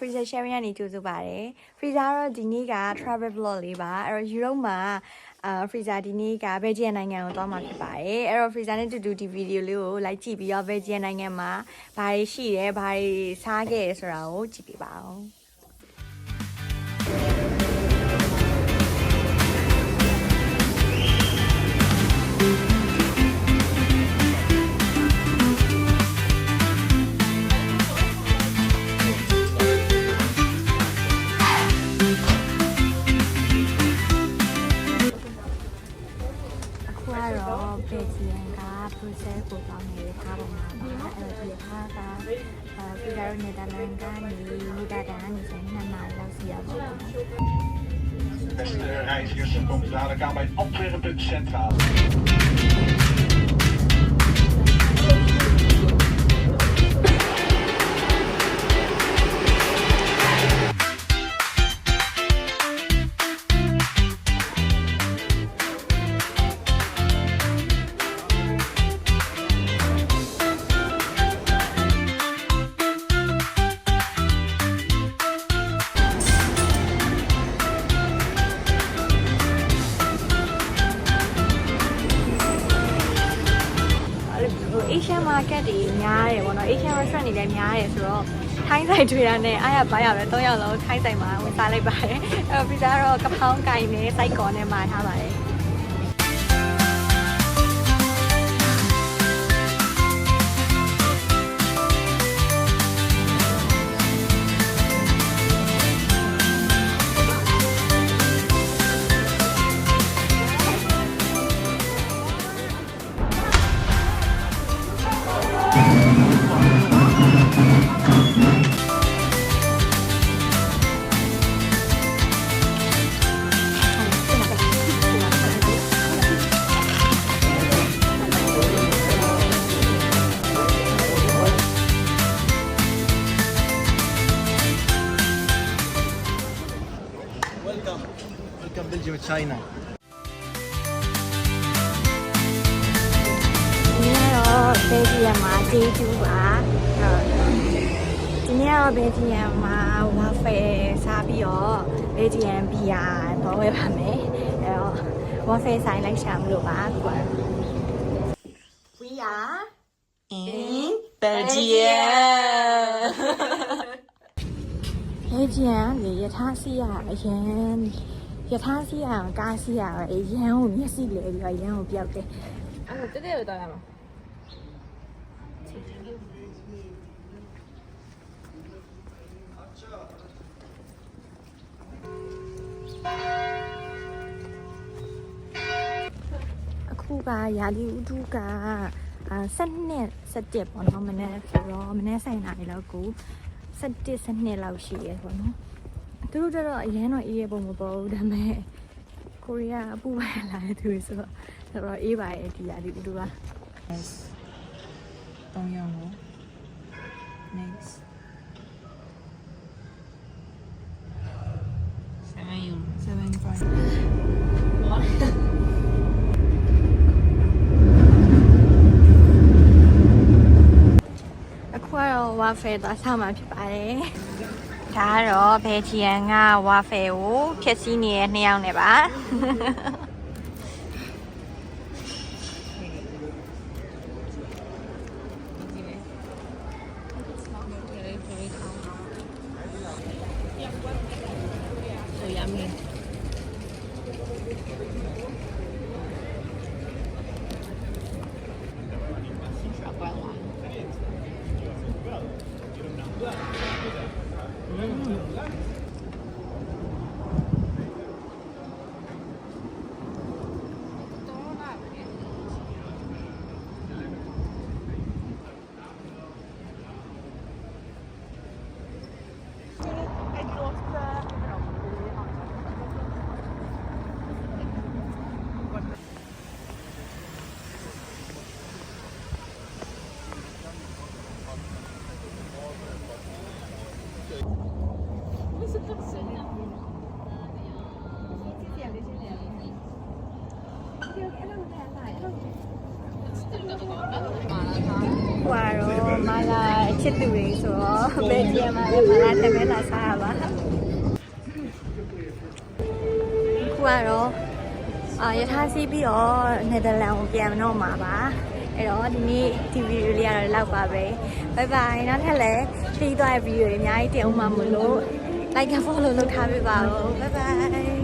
လာပါ Freezer Sharing ကနေကြိုဆိုပါရစေ Freezer ကတော့ဒီနေ့က travel vlog လေးပါအဲ့တော့ Europe မှာအာ Freezer ဒီနေ့က Belgium နိုင်ငံကိုသွားမှာဖြစ်ပါတယ်အဲ့တော့ Freezer နဲ့တူတူဒီ video လေးကိုလိုက်ကြည့်ပြီးတော့ Belgium နိုင်ငံမှာဘာတွေရှိရဲဘာတွေစားခဲ့ရဲဆိုတာကိုကြည့်ပြပါအော န်က process ကိုတောင်းနေတဲ့ထားပုံမှာပါအဲ့တော့ဒီထားကအဲပြီးတော့နယ်သာလန်ကနေနေတာတန်ကနေဆိုရင်နှစ်နာရီလောက်စီရပါတော့ Beste reizigers, dan komt u dadelijk aan bij Antwerpen Centraal. Asian market တွေများတယ်ပေါ့နော် Asian restaurant တွေလည်းများတယ်ဆိုတော့ထိုင်းဆိုင်တွေ့တာနဲ့အားရပါရပဲ၃ယောက်လုံးထိုင်းဆိုင်မှာဝင်စားလိုက်ပါတယ်အဲ့တော့ pizza ကတော့ကပောင်းကိုင်နဲ့စိုက်ကော်နဲ့မှာထားပါတယ် China. ဒီနေ့ကတော့ဘယ်ဂျီယံမှာ day 2ပါအဲ့တော့ဒီနေ့ကတော့ဘယ်ဂျီယံမှာဝါဖယ်စားပြီးတော့ဘယ်ဂျီယံဘီယာတော့ဝယ်ပါမယ်အဲ့တော့ဝါဖယ်ဆိုင်လိုက်ရှာမလို့ပါကွာ We are In Belgium. ဘယ်ဂျီယံလေယထာစီရအရန် ယထာစီရကားစီရအရန်ကိုမျက်စိလဲပြီးတော့အရန်ကိုပြောက်တယ်အဲ့ဒါတက်တက်တော့တာမှာအခုကရာလီဥတုကအာ7 7ပေါ့နော်မနေ့ဆိုတော့မနေ့ဆိုင်လာနေတော့ကို7 7လောက်ရှိရပေါ့နော် သူတို့ကတော့အရန်တော့အေးရပုံမပေါ်ဘူးဒါပေမဲ့ကိုရီးယားအပူပဲလာတဲ့သူတွေဆိုတော့တော်တော်အေးပါရဲ့ဒီရာလီဥတုကတောင်းရအောင် next 7 euro 75အခုကတော့ဝါဖယ်သွားစားမှာဖြစ်ပါတယ် ဒါကတော့ဘယ်ဂျီယန်ကဝါဖယ်ကိုဖြည့်ဆည်းနေတဲ့နှစ်ယောက်နဲ့ပါ ဟွာတော့မလာအချစ်သူတွေဆိုတော့ဘယ်ပြန်မှာလဲမလာတမဲလာစားရပါဟွာတော့အာယထာစီးပြီးတော့နယ်သာလန်ကိုပြန်တော့မှာပါအဲ့တော့ဒီနေ့ဒီဗီဒီယိုလေးကတော့လောက်ပါပဲဘိုင်ဘိုင်နောက်ထပ်လည်းပြီးသွားတဲ့ဗီဒီယိုတွေအများကြီးတင်အောင်မှာမလို့ like and follow လုပ်ထားပေးပါဦးဘိုင်ဘိုင်